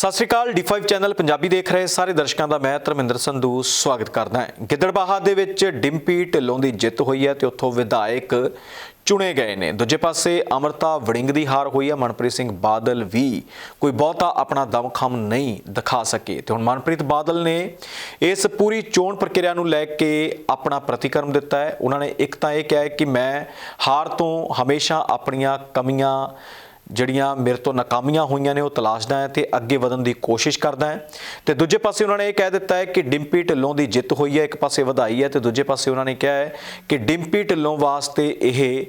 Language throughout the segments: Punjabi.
ਸਤਿ ਸ਼੍ਰੀ ਅਕਾਲ D5 ਚੈਨਲ ਪੰਜਾਬੀ ਦੇਖ ਰਹੇ ਸਾਰੇ ਦਰਸ਼ਕਾਂ ਦਾ ਮੈਂ ਧਰਮਿੰਦਰ ਸੰਧੂ ਸਵਾਗਤ ਕਰਦਾ ਹਾਂ। ਗਿੱਦੜਬਾਹਾ ਦੇ ਵਿੱਚ ਡਿੰਪੀ ਢਿੱਲੋਂ ਦੀ ਜਿੱਤ ਹੋਈ ਹੈ ਤੇ ਉੱਥੋਂ ਵਿਧਾਇਕ ਚੁਣੇ ਗਏ ਨੇ। ਦੂਜੇ ਪਾਸੇ ਅਮਰਤਾ ਵੜਿੰਗ ਦੀ ਹਾਰ ਹੋਈ ਹੈ। ਮਨਪ੍ਰੀਤ ਸਿੰਘ ਬਾਦਲ ਵੀ ਕੋਈ ਬਹੁਤਾ ਆਪਣਾ ਦਮਖਮ ਨਹੀਂ ਦਿਖਾ ਸਕੇ। ਤੇ ਹੁਣ ਮਨਪ੍ਰੀਤ ਬਾਦਲ ਨੇ ਇਸ ਪੂਰੀ ਚੋਣ ਪ੍ਰਕਿਰਿਆ ਨੂੰ ਲੈ ਕੇ ਆਪਣਾ ਪ੍ਰਤੀਕਰਮ ਦਿੱਤਾ ਹੈ। ਉਹਨਾਂ ਨੇ ਇੱਕ ਤਾਂ ਇਹ ਕਿਹਾ ਹੈ ਕਿ ਮੈਂ ਹਾਰ ਤੋਂ ਹਮੇਸ਼ਾ ਆਪਣੀਆਂ ਕਮੀਆਂ ਜਿਹੜੀਆਂ ਮੇਰੇ ਤੋਂ ਨਾਕਾਮੀਆਂ ਹੋਈਆਂ ਨੇ, ਉਹ ਤਲਾਸ਼ਦਾ ਹੈ ਤੇ ਅੱਗੇ ਵਧਣ ਦੀ ਕੋਸ਼ਿਸ਼ ਕਰਦਾ ਹੈ। ਤੇ ਦੂਜੇ ਪਾਸੇ ਉਹਨਾਂ ਨੇ ਇਹ ਕਹਿ ਦਿੱਤਾ ਹੈ ਕਿ ਡਿੰਪੀ ਢਿੱਲੋਂ ਦੀ ਜਿੱਤ ਹੋਈ ਹੈ, ਇੱਕ ਪਾਸੇ ਵਧਾਈ ਹੈ ਤੇ ਦੂਜੇ ਪਾਸੇ ਉਹਨਾਂ ਨੇ ਕਿਹਾ ਹੈ ਕਿ ਡਿੰਪੀ ਢਿੱਲੋਂ ਵਾਸਤੇ ਇਹ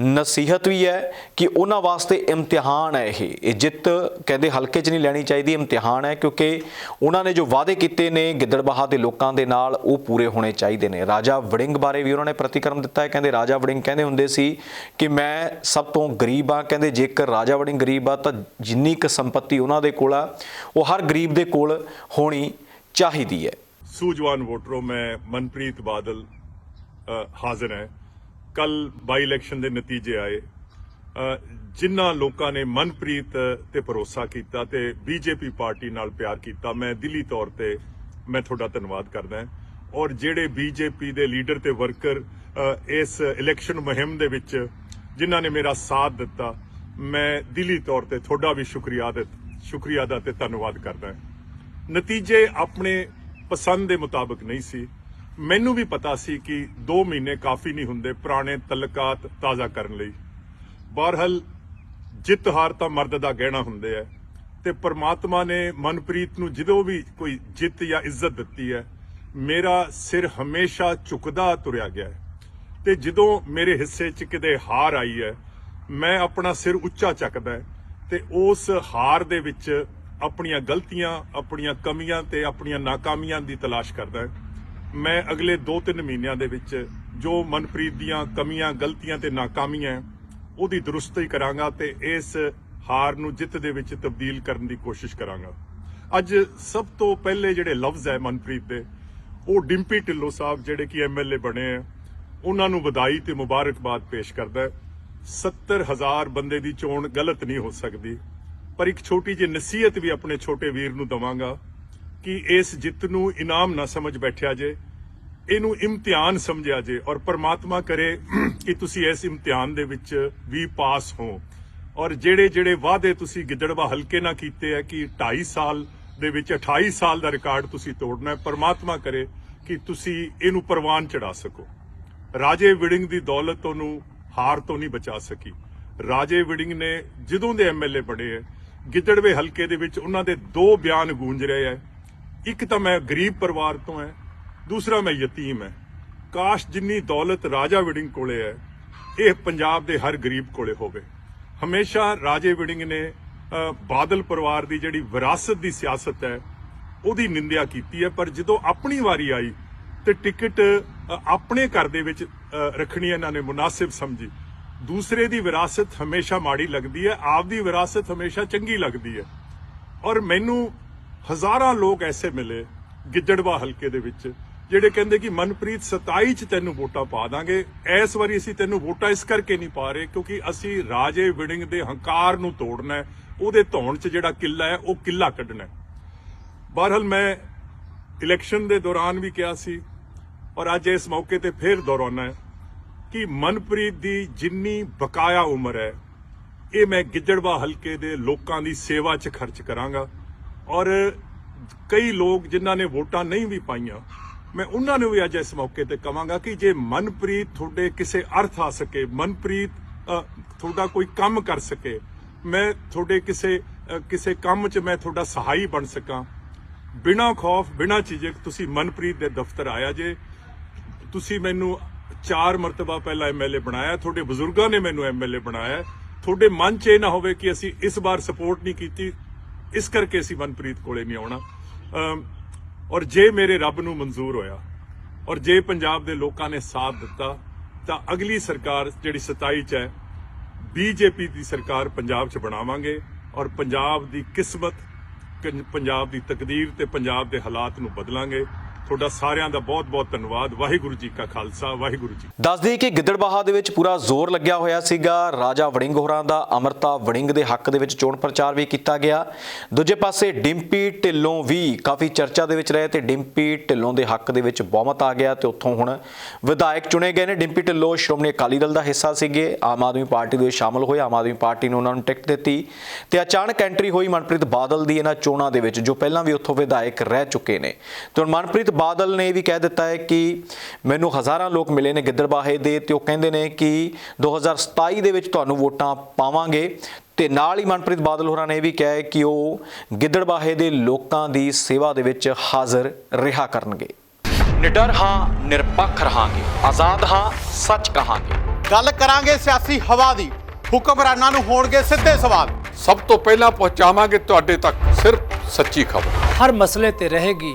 ਨਸੀਹਤ ਵੀ ਹੈ ਕਿ ਉਹਨਾਂ ਵਾਸਤੇ ਇਮਤਿਹਾਨ ਹੈ ਇਹ। ਇਹ ਜਿੱਤ ਕਹਿੰਦੇ ਹਲਕੇ 'ਚ ਨਹੀਂ ਲੈਣੀ ਚਾਹੀਦੀ, ਇਮਤਿਹਾਨ ਹੈ ਕਿਉਂਕਿ ਉਹਨਾਂ ਨੇ ਜੋ ਵਾਅਦੇ ਕੀਤੇ ਨੇ ਗਿੱਦੜਬਾਹਾ ਦੇ ਲੋਕਾਂ ਦੇ ਨਾਲ, ਉਹ ਪੂਰੇ ਹੋਣੇ ਚਾਹੀਦੇ ਨੇ। ਰਾਜਾ ਵੜਿੰਗ ਬਾਰੇ ਵੀ ਉਹਨਾਂ ਨੇ ਪ੍ਰਤੀਕਰਮ ਦਿੱਤਾ ਹੈ। ਕਹਿੰਦੇ ਰਾਜਾ ਵੜਿੰਗ ਕਹਿੰਦੇ ਹੁੰਦੇ ਸੀ ਕਿ ਮੈਂ ਸਭ ਤੋਂ ਗਰੀਬ ਆ ਕਹਿੰਦੇ ਜੇਕਰ ਰਾਜਾ ਵੜਿੰਗ ਗਰੀਬ ਆ ਤਾਂ ਜਿੰਨੀ ਕੁ ਸੰਪਤੀ ਉਹਨਾਂ ਦੇ ਕੋਲ ਆ, ਉਹ ਹਰ ਗਰੀਬ ਦੇ ਕੋਲ ਹੋਣੀ ਚਾਹੀਦੀ ਹੈ। ਸੂਝਵਾਨ ਵੋਟਰੋ, ਮੈਂ ਮਨਪ੍ਰੀਤ ਬਾਦਲ ਹਾਜ਼ਰ ਹੈ। ਕੱਲ ਬਾਈ ਇਲੈਕਸ਼ਨ ਦੇ ਨਤੀਜੇ ਆਏ। ਜਿਨ੍ਹਾਂ ਲੋਕਾਂ ਨੇ ਮਨਪ੍ਰੀਤ ਤੇ ਭਰੋਸਾ ਕੀਤਾ ਤੇ ਬੀਜੇਪੀ ਪਾਰਟੀ ਨਾਲ ਪਿਆਰ ਕੀਤਾ, ਮੈਂ ਦਿੱਲੀ ਤੌਰ ਤੇ ਮੈਂ ਤੁਹਾਡਾ ਧੰਨਵਾਦ ਕਰਦਾ ਔਰ ਜਿਹੜੇ ਬੀਜੇਪੀ ਦੇ ਲੀਡਰ ਤੇ ਵਰਕਰ ਇਸ ਇਲੈਕਸ਼ਨ ਮੁਹਿੰਮ ਦੇ ਵਿੱਚ ਜਿਨ੍ਹਾਂ ਨੇ ਮੇਰਾ ਸਾਥ ਦਿੱਤਾ, ਮੈਂ ਦਿੱਲੀ ਤੌਰ ਤੇ ਤੁਹਾਡਾ ਵੀ ਸ਼ੁਕਰੀਆ ਅਦਾ ਸ਼ੁਕਰੀਆ ਅਦਾ ਤੇ ਧੰਨਵਾਦ ਕਰਦਾ ਨਤੀਜੇ ਆਪਣੇ ਪਸੰਦ ਦੇ ਮੁਤਾਬਕ ਨਹੀਂ ਸੀ। ਮੈਨੂੰ ਵੀ ਪਤਾ ਸੀ ਕਿ 2 ਮਹੀਨੇ ਕਾਫੀ ਨਹੀਂ ਹੁੰਦੇ ਪੁਰਾਣੇ ਤਲਕਾਤ ਤਾਜ਼ਾ ਕਰਨ ਲਈ। ਬਹਰਹਲ ਜਿੱਤ ਹਾਰ ਤਾਂ ਮਰਦ ਦਾ ਗਹਿਣਾ ਹੁੰਦੇ ਆ ਤੇ ਪ੍ਰਮਾਤਮਾ ਨੇ ਮਨਪ੍ਰੀਤ ਨੂੰ ਜਦੋਂ ਵੀ ਕੋਈ ਜਿੱਤ ਜਾਂ ਇੱਜ਼ਤ ਦਿੱਤੀ ਹੈ, ਮੇਰਾ ਸਿਰ ਹਮੇਸ਼ਾ ਝੁਕਦਾ ਤੁਰਿਆ ਗਿਆ ਹੈ। ਤੇ ਜਦੋਂ ਮੇਰੇ ਹਿੱਸੇ 'ਚ ਕਿਤੇ ਹਾਰ ਆਈ ਹੈ, ਮੈਂ ਆਪਣਾ ਸਿਰ ਉੱਚਾ ਚੱਕਦਾ ਹੈ ਤੇ ਉਸ ਹਾਰ ਦੇ ਵਿੱਚ ਆਪਣੀਆਂ ਗਲਤੀਆਂ, ਆਪਣੀਆਂ ਕਮੀਆਂ ਤੇ ਆਪਣੀਆਂ ਨਾਕਾਮੀਆਂ ਦੀ ਤਲਾਸ਼ ਕਰਦਾ ਮੈਂ ਅਗਲੇ 2-3 ਮਹੀਨਿਆਂ ਦੇ ਵਿੱਚ ਜੋ ਮਨਪ੍ਰੀਤ ਦੀਆਂ ਕਮੀਆਂ, ਗਲਤੀਆਂ ਤੇ ਨਾਕਾਮੀਆਂ ਉਹਦੀ ਦਰੁਸਤੀ ਕਰਾਂਗਾ ਤੇ ਇਸ ਹਾਰ ਨੂੰ ਜਿੱਤ ਦੇ ਵਿੱਚ ਤਬਦੀਲ ਕਰਨ ਦੀ ਕੋਸ਼ਿਸ਼ ਕਰਾਂਗਾ। ਅੱਜ ਸਭ ਤੋਂ ਪਹਿਲੇ ਜਿਹੜੇ ਲਫ਼ਜ਼ ਹੈ ਮਨਪ੍ਰੀਤ ਦੇ, ਉਹ ਡਿੰਪੀ ਢਿੱਲੋਂ ਸਾਹਿਬ ਜਿਹੜੇ ਕਿ ਐਮਐਲਏ ਬਣੇ ਆ ਉਹਨਾਂ ਨੂੰ ਵਧਾਈ ਤੇ ਮੁਬਾਰਕਬਾਦ ਪੇਸ਼ ਕਰਦਾ ਹੈ। 70000 ਬੰਦੇ ਦੀ ਚੋਣ ਗਲਤ ਨਹੀਂ ਹੋ ਸਕਦੀ, ਪਰ ਇੱਕ ਛੋਟੀ ਜਿਹੀ ਨਸੀਹਤ ਵੀ ਆਪਣੇ ਛੋਟੇ ਵੀਰ ਨੂੰ ਦਵਾਂਗਾ। ਕਿ ਇਸ ਜਿੱਤ ਨੂੰ ਇਨਾਮ ਨਾ ਸਮਝ ਬੈਠਿਆ ਜੇ, ਇਹਨੂੰ ਇਮਤਿਹਾਨ ਸਮਝਿਆ ਜੇ ਔਰ ਪਰਮਾਤਮਾ ਕਰੇ ਕਿ ਤੁਸੀਂ ਇਸ ਇਮਤਿਹਾਨ ਦੇ ਵਿੱਚ ਵੀ ਪਾਸ ਹੋ। ਔਰ ਜਿਹੜੇ ਜਿਹੜੇ ਵਾਅਦੇ ਤੁਸੀਂ ਗਿੱਦੜਵਾ ਹਲਕੇ ਨਾਲ ਕੀਤੇ ਆ ਕਿ 2.5 ਸਾਲ ਦੇ ਵਿੱਚ 28 ਸਾਲ ਦਾ ਰਿਕਾਰਡ ਤੁਸੀਂ ਤੋੜਨਾ ਹੈ, ਪ੍ਰਮਾਤਮਾ ਕਰੇ ਕਿ ਤੁਸੀਂ ਇਹਨੂੰ ਪ੍ਰਵਾਨ ਚੜਾ ਸਕੋ। ਰਾਜੇ ਵਿੜਿੰਗ ਦੀ ਦੌਲਤ ਉਹਨੂੰ ਹਾਰ ਤੋਂ ਨਹੀਂ ਬਚਾ ਸਕੀ। ਰਾਜੇ ਵਿੜਿੰਗ ਨੇ ਜਦੋਂ ਦੇ ਐਮਐਲਏ ਬਣੇ ਹੈ, ਗਿੱਦੜਵੇ ਹਲਕੇ ਦੇ ਵਿੱਚ ਉਹਨਾਂ ਦੇ ਦੋ ਬਿਆਨ ਗੂੰਜ ਰਹੇ ਹੈ। ਇੱਕ ਤਾਂ ਮੈਂ ਗਰੀਬ ਪਰਿਵਾਰ ਤੋਂ ਹੈ ਦੂਸਰਾ ਮੈਂ ਯਤੀਮ ਹੈ ਕਾਸ਼ ਜਿੰਨੀ ਦੌਲਤ ਰਾਜਾ ਵਿੜਿੰਗ ਕੋਲੇ ਹੈ ਇਹ ਪੰਜਾਬ ਦੇ ਹਰ ਗਰੀਬ ਕੋਲੇ ਹੋਵੇ। ਹਮੇਸ਼ਾ ਰਾਜੇ ਵਿੜਿੰਗ ਨੇ ਬਾਦਲ ਪਰਿਵਾਰ ਦੀ ਜਿਹੜੀ ਵਿਰਾਸਤ ਦੀ ਸਿਆਸਤ ਹੈ ਉਹਦੀ ਨਿੰਦਿਆ ਕੀਤੀ ਹੈ ਪਰ ਜਦੋਂ ਆਪਣੀ ਵਾਰੀ ਆਈ ਤੇ ਟਿਕਟ ਆਪਣੇ ਘਰ ਦੇ ਵਿੱਚ ਰੱਖਣੀ ਇਹਨਾਂ ਨੇ ਮੁਨਾਸਿਬ ਸਮਝੀ। ਦੂਸਰੇ ਦੀ ਵਿਰਾਸਤ ਹਮੇਸ਼ਾ ਮਾੜੀ ਲੱਗਦੀ ਹੈ ਆਪ ਦੀ ਵਿਰਾਸਤ ਹਮੇਸ਼ਾ ਚੰਗੀ ਲੱਗਦੀ ਹੈ ਔਰ ਮੈਨੂੰ ਹਜ਼ਾਰਾਂ ਲੋਕ ਐਸੇ ਮਿਲੇ ਗਿੱਦੜਵਾ ਹਲਕੇ ਦੇ ਵਿੱਚ, ਜਿਹੜੇ ਕਹਿੰਦੇ ਕਿ ਮਨਪ੍ਰੀਤ 27 ਚ ਤੈਨੂੰ ਵੋਟਾਂ ਪਾ ਦਾਂਗੇ। ਇਸ ਵਾਰੀ ਅਸੀਂ ਤੈਨੂੰ ਵੋਟਾਂ ਇਸ ਕਰਕੇ ਨਹੀਂ ਪਾ ਰਹੇ ਕਿਉਂਕਿ ਅਸੀਂ ਰਾਜੇ ਵਿੜਿੰਗ ਦੇ ਹੰਕਾਰ ਨੂੰ ਤੋੜਨਾ ਹੈ। ਉਹਦੇ ਧੌਣ 'ਚ ਜਿਹੜਾ ਕਿੱਲਾ ਹੈ, ਉਹ ਕਿੱਲਾ ਕੱਢਣਾ ਹੈ। ਬਹਰਹਾਲ ਮੈਂ ਇਲੈਕਸ਼ਨ ਦੇ ਦੌਰਾਨ ਵੀ ਕਿਹਾ ਸੀ ਔਰ ਅੱਜ ਇਸ ਮੌਕੇ ਤੇ ਫੇਰ ਦੁਹਰਾਉਣਾ ਹੈ ਕਿ ਮਨਪ੍ਰੀਤ ਦੀ ਜਿੰਨੀ ਬਕਾਇਆ ਉਮਰ ਹੈ, ਇਹ ਮੈਂ ਗਿੱਦੜਵਾ ਹਲਕੇ ਦੇ ਲੋਕਾਂ ਦੀ ਸੇਵਾ 'ਚ ਖਰਚ ਕਰਾਂਗਾ। ਔਰ ਕਈ ਲੋਕ ਜਿਨ੍ਹਾਂ ਨੇ ਵੋਟਾਂ ਨਹੀਂ ਵੀ ਪਾਈਆਂ, ਮੈਂ ਉਹਨਾਂ ਨੂੰ ਵੀ ਅੱਜ ਇਸ ਮੌਕੇ ਤੇ ਕਵਾਂਗਾ ਕਿ ਜੇ ਮਨਪ੍ਰੀਤ ਤੁਹਾਡੇ ਕਿਸੇ ਅਰਥ ਆ ਸਕੇ, ਮਨਪ੍ਰੀਤ ਤੁਹਾਡਾ ਕੋਈ ਕੰਮ ਕਰ ਸਕੇ, ਮੈਂ ਤੁਹਾਡੇ ਕਿਸੇ ਕਿਸੇ ਕੰਮ 'ਚ ਮੈਂ ਤੁਹਾਡਾ ਸਹਾਈ ਬਣ ਸਕਾਂ। ਬਿਨਾਂ ਖੌਫ, ਬਿਨਾਂ ਝਿਜਕ ਤੁਸੀਂ ਮਨਪ੍ਰੀਤ ਦੇ ਦਫ਼ਤਰ ਆਇਆ ਜੇ, ਤੁਸੀਂ ਮੈਨੂੰ ਚਾਰ ਮਰਤਬਾ ਪਹਿਲਾਂ ਐਮਐਲਏ ਬਣਾਇਆ, ਤੁਹਾਡੇ ਬਜ਼ੁਰਗਾਂ ਨੇ ਮੈਨੂੰ ਐਮਐਲਏ ਬਣਾਇਆ, ਤੁਹਾਡੇ ਮਨ 'ਚ ਇਹ ਨਾ ਹੋਵੇ ਕਿ ਅਸੀਂ ਇਸ ਵਾਰ ਸਪੋਰਟ ਨਹੀਂ ਕੀਤੀ ਇਸ ਕਰਕੇ ਅਸੀਂ ਮਨਪ੍ਰੀਤ ਕੋਲੇ ਨਹੀਂ ਆਉਣਾ। ਔਰ ਜੇ ਮੇਰੇ ਰੱਬ ਨੂੰ ਮਨਜ਼ੂਰ ਹੋਇਆ, ਔਰ ਜੇ ਪੰਜਾਬ ਦੇ ਲੋਕਾਂ ਨੇ ਸਾਥ ਦਿੱਤਾ, ਤਾਂ ਅਗਲੀ ਸਰਕਾਰ ਜਿਹੜੀ 27 ਚ ਹੈ ਬੀਜੇਪੀ ਦੀ ਸਰਕਾਰ ਪੰਜਾਬ 'ਚ ਬਣਾਵਾਂਗੇ, ਔਰ ਪੰਜਾਬ ਦੀ ਕਿਸਮਤ ਪੰਜਾਬ ਦੀ ਤਕਦੀਰ ਤੇ ਪੰਜਾਬ ਦੇ ਹਾਲਾਤ ਨੂੰ ਬਦਲਾਂਗੇ। ਤੁਹਾਡਾ ਸਾਰਿਆਂ ਦਾ ਬਹੁਤ-ਬਹੁਤ ਧੰਨਵਾਦ। ਵਾਹਿਗੁਰੂ ਜੀ ਕਾ ਖਾਲਸਾ, ਵਾਹਿਗੁਰੂ ਜੀ ਦੱਸਦੀ ਕਿ ਗਿੱਦੜਬਾਹਾ ਦੇ ਵਿੱਚ ਪੂਰਾ ਜ਼ੋਰ ਲੱਗਿਆ ਹੋਇਆ ਸੀਗਾ। ਰਾਜਾ ਵੜਿੰਗ ਹੋਰਾਂ ਦਾ, ਅਮਰਤਾ ਵੜਿੰਗ ਦੇ ਹੱਕ ਦੇ ਵਿੱਚ ਚੋਣ ਪ੍ਰਚਾਰ ਵੀ ਕੀਤਾ ਗਿਆ। ਦੂਜੇ ਪਾਸੇ ਡਿੰਪੀ ਢਿੱਲੋਂ ਵੀ ਕਾਫੀ ਚਰਚਾ ਦੇ ਵਿੱਚ ਰਹੇ ਤੇ ਡਿੰਪੀ ਢਿੱਲੋਂ ਦੇ ਹੱਕ ਦੇ ਵਿੱਚ ਬਹੁਮਤ ਆ ਗਿਆ ਤੇ ਉੱਥੋਂ ਹੁਣ ਵਿਧਾਇਕ ਚੁਣੇ ਗਏ ਨੇ। ਡਿੰਪੀ ਢਿੱਲੋਂ ਸ਼੍ਰੋਮਣੀ ਅਕਾਲੀ ਦਲ ਦਾ ਹਿੱਸਾ ਸੀਗੇ। ਆਮ ਆਦਮੀ ਪਾਰਟੀ ਦੇ ਵਿੱਚ ਸ਼ਾਮਲ ਹੋਏ। ਆਮ ਆਦਮੀ ਪਾਰਟੀ ਨੇ ਉਹਨਾਂ ਨੂੰ ਟਿਕਟ ਦਿੱਤੀ ਤੇ ਅਚਾਨਕ ਐਂਟਰੀ ਹੋਈ ਮਨਪ੍ਰੀਤ ਬਾਦਲ ਦੀ ਇਹਨਾਂ ਚੋਣਾਂ ਦੇ ਵਿੱਚ, ਜੋ ਪਹਿਲਾਂ ਵੀ ਉੱਥੋਂ ਵਿਧਾਇਕ ਰਹਿ ਚੁੱਕੇ ਨੇ। ਤੇ ਹੁਣ ਮਨਪ੍ਰੀਤ ਬਾਦਲ ਨੇ ਇਹ ਵੀ ਕਹਿ ਦਿੱਤਾ ਹੈ ਕਿ ਮੈਨੂੰ ਹਜ਼ਾਰਾਂ ਲੋਕ ਮਿਲੇ ਨੇ ਗਿੱਦੜਬਾਹੇ ਦੇ ਤੇ ਉਹ ਕਹਿੰਦੇ ਨੇ ਕਿ 2027 ਦੇ ਵਿੱਚ ਤੁਹਾਨੂੰ ਵੋਟਾਂ ਪਾਵਾਂਗੇ। ਤੇ ਨਾਲ ਹੀ ਮਨਪ੍ਰੀਤ ਬਾਦਲ ਹੋਰਾਂ ਨੇ ਇਹ ਵੀ ਕਿਹਾ ਹੈ ਕਿ ਉਹ ਗਿੱਦੜਬਾਹੇ ਦੇ ਲੋਕਾਂ ਦੀ ਸੇਵਾ ਦੇ ਵਿੱਚ ਹਾਜ਼ਰ ਰਿਹਾ ਕਰਨਗੇ। ਨਿਡਰ ਹਾਂ ਨਿਰਪੱਖ ਰਹਾਂਗੇ। ਆਜ਼ਾਦ ਹਾਂ ਸੱਚ ਕਹਾਂਗੇ। ਗੱਲ ਕਰਾਂਗੇ ਸਿਆਸੀ ਹਵਾ ਦੀ। ਹੁਕਮਰਾਨਾਂ ਨੂੰ ਹੋਣਗੇ ਸਿੱਧੇ ਸਵਾਲ। ਸਭ ਤੋਂ ਪਹਿਲਾਂ ਪਹੁੰਚਾਵਾਂਗੇ ਤੁਹਾਡੇ ਤੱਕ ਸਿਰਫ ਸੱਚੀ ਖਬਰ। ਹਰ ਮਸਲੇ ਤੇ ਰਹੇਗੀ